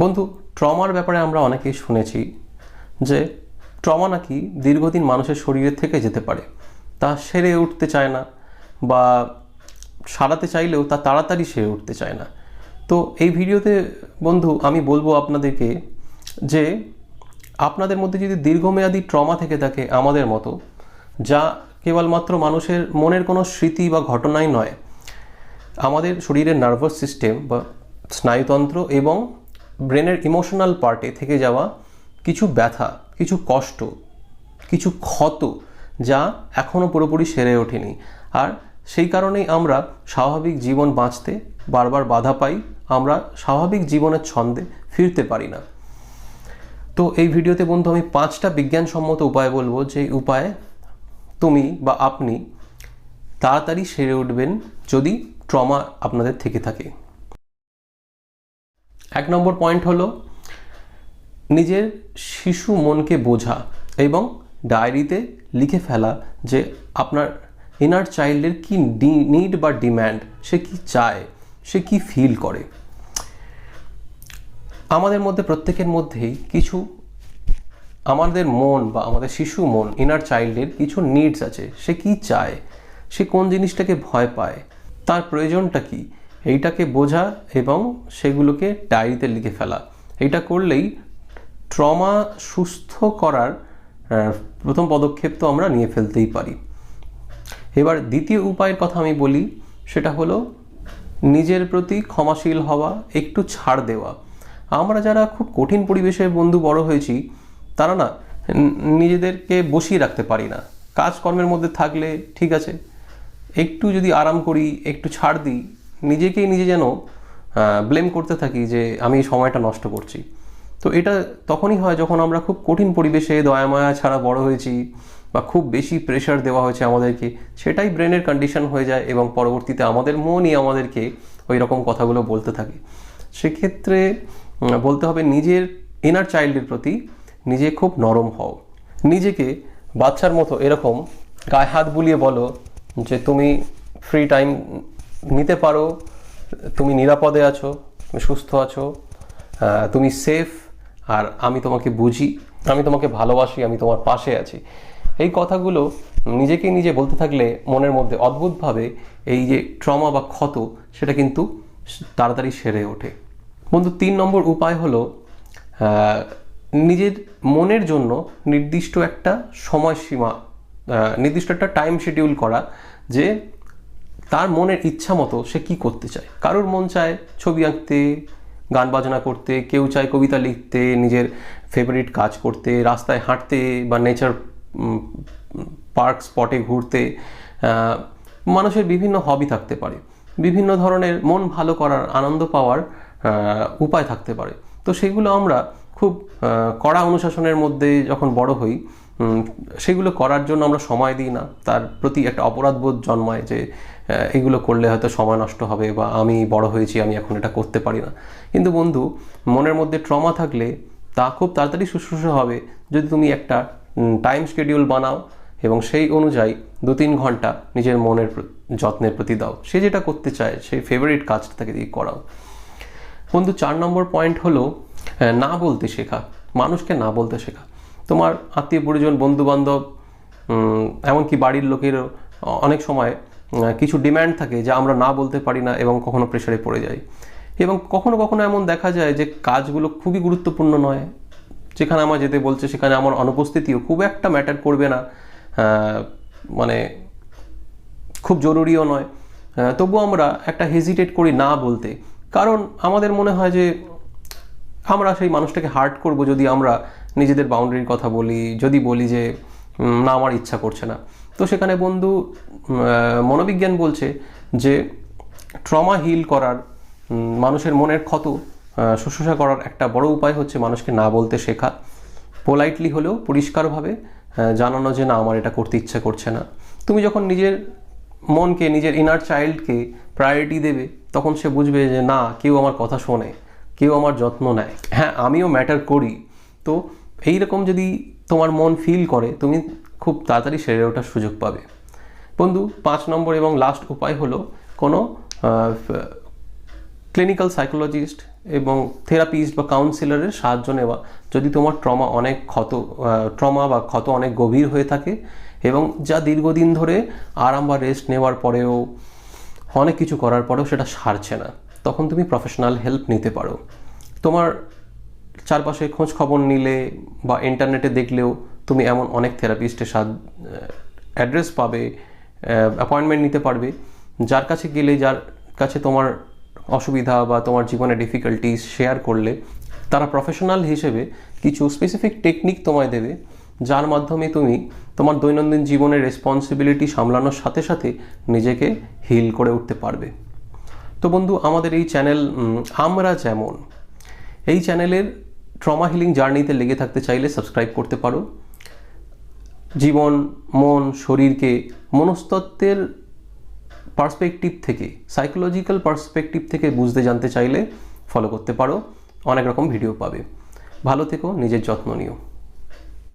বন্ধু, ট্রমার ব্যাপারে আমরা অনেকেই শুনেছি যে ট্রমা নাকি দীর্ঘদিন মানুষের শরীরে থেকে যেতে পারে। তা সেরে উঠতে চায় না বা সারাতে চাইলেও তা তাড়াতাড়ি সেরে উঠতে চায় না। তো এই ভিডিওতে বন্ধু, আমি বলব আপনাদেরকে যে আপনাদের মধ্যে যদি দীর্ঘমেয়াদী ট্রমা থেকে থাকে আমাদের মতো, যা কেবলমাত্র মানুষের মনের কোনো স্মৃতি বা ঘটনাই নয়, আমাদের শরীরের নার্ভাস সিস্টেম বা স্নায়ুতন্ত্র এবং ব্রেনের ইমোশনাল পার্টে থেকে যাওয়া কিছু ব্যথা, কিছু কষ্ট, কিছু ক্ষত যা এখনও পুরোপুরি সেরে ওঠেনি। আর সেই কারণেই আমরা স্বাভাবিক জীবন বাঁচতে, বারবার বাধা পাই, আমরা স্বাভাবিক জীবনের ছন্দে ফিরতে পারি না। তো এই ভিডিওতে বন্ধু আমি পাঁচটা বিজ্ঞানসম্মত উপায় বলব যে উপায়ে তুমি বা আপনি তাড়াতাড়ি সেরে উঠবেন যদি ট্রমা আপনাদের থেকে থাকে। এক নম্বর পয়েন্ট হলো নিজের শিশু মনকে বোঝা এবং ডায়েরিতে লিখে ফেলা যে আপনার ইনার চাইল্ডের কি নিড বা ডিম্যান্ড সে কি চায়, সে কি ফিল করে। আমাদের মধ্যে, প্রত্যেকের মধ্যেই কিছু আমাদের মন বা আমাদের শিশু মন ইনার চাইল্ডের কিছু নিডস আছে, সে কি চায়, সে কোন জিনিসটাকে ভয় পায়, তার প্রয়োজনটা কি এইটাকে বোঝা এবং সেগুলোকে ডায়েরিতে লিখে ফেলা। এটা করলেই ট্রমা সুস্থ করার প্রথম পদক্ষেপ তো আমরা নিয়ে ফেলতেই পারি। এবার দ্বিতীয় উপায়ের কথা আমি বলি, সেটা হলো নিজের প্রতি ক্ষমাশীল হওয়া, একটু ছাড় দেওয়া। আমরা যারা খুব কঠিন পরিবেশে বন্ধু বড় হয়েছি, তারা না নিজেদেরকে বসিয়ে রাখতে পারি না। কাজকর্মের মধ্যে থাকলে ঠিক আছে, একটু যদি আরাম করি, একটু ছাড় দিই নিজেকেই নিজে যেন ব্লেম করতে থাকি যে আমি এই সময়টা নষ্ট করছি। তো এটা তখনই হয় যখন আমরা খুব কঠিন পরিবেশে দয়ামায়া ছাড়া বড় হয়েছি বা খুব বেশি প্রেশার দেওয়া হয়েছে আমাদেরকে, সেটাই ব্রেনের কন্ডিশন হয়ে যায় এবং পরবর্তীতে আমাদের মনই আমাদেরকে ওই রকম কথাগুলো বলতে থাকে। সেক্ষেত্রে বলতে হবে নিজের ইনার চাইল্ডের প্রতি নিজে খুব নরম হও। নিজেকে বাচ্চার মতো এরকম গায়ে হাত বুলিয়ে বলো যে তুমি ফ্রি টাইম নিতে পারো, তুমি নিরাপদে আছো, তুমি সুস্থ আছো তুমি সেফ আর আমি তোমাকে বুঝি, আমি তোমাকে ভালোবাসি, আমি তোমার পাশে আছি। এই কথাগুলো নিজেকে নিজে বলতে থাকলে মনের মধ্যে অদ্ভুতভাবে এই যে ট্রমা বা ক্ষত, সেটা কিন্তু তাড়াতাড়ি সেরে ওঠে। বন্ধু, তিন নম্বর উপায় হলো নিজের মনের জন্য নির্দিষ্ট একটা সময়সীমা নির্দিষ্ট একটা টাইম শিডিউল করা যে তার মনের ইচ্ছা মতো সে কি করতে চায়? কারোর মন চায় ছবি আঁকতে, গান বাজনা করতে, কেউ চায় কবিতা লিখতে, নিজের ফেভারিট কাজ করতে, রাস্তায় হাঁটতে বা নেচার পার্ক স্পটে ঘুরতে মানুষের বিভিন্ন হবি থাকতে পারে। বিভিন্ন ধরনের মন ভালো করার, আনন্দ পাওয়ার উপায় থাকতে পারে। তো সেগুলো আমরা খুব কড়া অনুশাসনের মধ্যে যখন বড় হই সেগুলো করার জন্য আমরা সময় দিই না। তার প্রতি একটা অপরাধবোধ জন্মায় যে এগুলো করলে হয়তো সময় নষ্ট হবে বা আমি বড় হয়েছি, আমি এখন এটা করতে পারি না। কিন্তু বন্ধু, মনের মধ্যে ট্রমা থাকলে তা খুব তাড়াতাড়ি শুশ্রূষা হবে। যদি তুমি একটা টাইম শিডিউল বানাও এবং সেই অনুযায়ী দু তিন ঘণ্টা নিজের মনের যত্নের প্রতি দাও। সে যেটা করতে চায়, সেই ফেভারিট কাজটা তাকে দিয়ে করাও। বন্ধু, চার নম্বর পয়েন্ট হলো না বলতে শেখা। মানুষকে না বলতে শেখা। তোমার আত্মীয় পরিজন বন্ধু বান্ধব এমনকি বাড়ির লোকেরও অনেক সময় কিছু ডিম্যান্ড থাকে যা আমরা না বলতে পারি না এবং কখনো প্রেশারে পড়ে যাই। এবং কখনো কখনো এমন দেখা যায় যে কাজগুলো খুবই গুরুত্বপূর্ণ নয়। যেখানে আমার যেতে বলছে, সেখানে আমার অনুপস্থিতিও খুব একটা ম্যাটার করবে না। মানে খুব জরুরিও নয়। তবুও আমরা একটা হেজিটেট করি না বলতে। কারণ আমাদের মনে হয় যে আমরা সেই মানুষটাকে হার্ট করব যদি আমরা নিজেদের বাউন্ডারির কথা বলি, যদি বলি যে না আমার ইচ্ছা করছে না। তো সেখানে বন্ধু মনোবিজ্ঞান বলছে যে ট্রমা হিল করার মানুষের মনের ক্ষত শুশ্রূষা করার একটা বড় উপায় হচ্ছে মানুষকে না বলতে শেখা। পোলাইটলি হলেও পরিষ্কারভাবে জানানো যে, না, আমার এটা করতে ইচ্ছা করছে না। তুমি যখন নিজের মনকে, নিজের ইনার চাইল্ডকে প্রায়োরিটি দেবে, তখন সে বুঝবে যে, না, কেউ আমার কথা শোনে, কেউ আমার যত্ন নেয়। হ্যাঁ আমিও ম্যাটার করি। তো এই রকম যদি তোমার মন ফিল করে, তুমি খুব তাড়াতাড়ি সেরে ওঠার সুযোগ পাবে। বন্ধু, পাঁচ নম্বর এবং লাস্ট উপায় হলো কোনো ক্লিনিক্যাল সাইকোলজিস্ট এবং থেরাপিস্ট বা কাউন্সিলরের সাহায্য নেওয়া। যদি তোমার ট্রমা অনেক ক্ষত ট্রমা বা ক্ষত অনেক গভীর হয়ে থাকে এবং যা দীর্ঘদিন ধরে আরাম বা রেস্ট নেওয়ার পরেও, অনেক কিছু করার পরেও সেটা সারছে না, তখন তুমি প্রফেশনাল হেল্প নিতে পারো। তোমার চারপাশে খোঁজ খবর নিলে বা ইন্টারনেটে দেখলেও তুমি এমন অনেক থেরাপিস্টের সাথ অ্যাড্রেস পাবে অ্যাপয়েন্টমেন্ট নিতে পারবে। যার কাছে গেলে, যার কাছে তোমার অসুবিধা বা তোমার জীবনে ডিফিকাল্টিস শেয়ার করলে, তারা প্রফেশনাল হিসেবে কিছু স্পেসিফিক টেকনিক তোমায় দেবে, যার মাধ্যমে তুমি তোমার দৈনন্দিন জীবনের রেসপন্সিবিলিটি সামলানোর সাথে সাথে নিজেকে হিল করে উঠতে পারবে। তো বন্ধু, আমাদের এই চ্যানেল আমরা যেমন, এই চ্যানেলের ট্রমা হিলিং জার্নিতে লেগে থাকতে চাইলে সাবস্ক্রাইব করতে পারো। জীবন, মন, শরীরকে মনস্তত্ত্বের পার্সপেক্টিভ থেকে সাইকোলজিক্যাল পার্সপেক্টিভ থেকে বুঝতে জানতে চাইলে ফলো করতে পারো। অনেক রকম ভিডিও পাবে। ভালো থেকো, নিজের যত্ন নিও।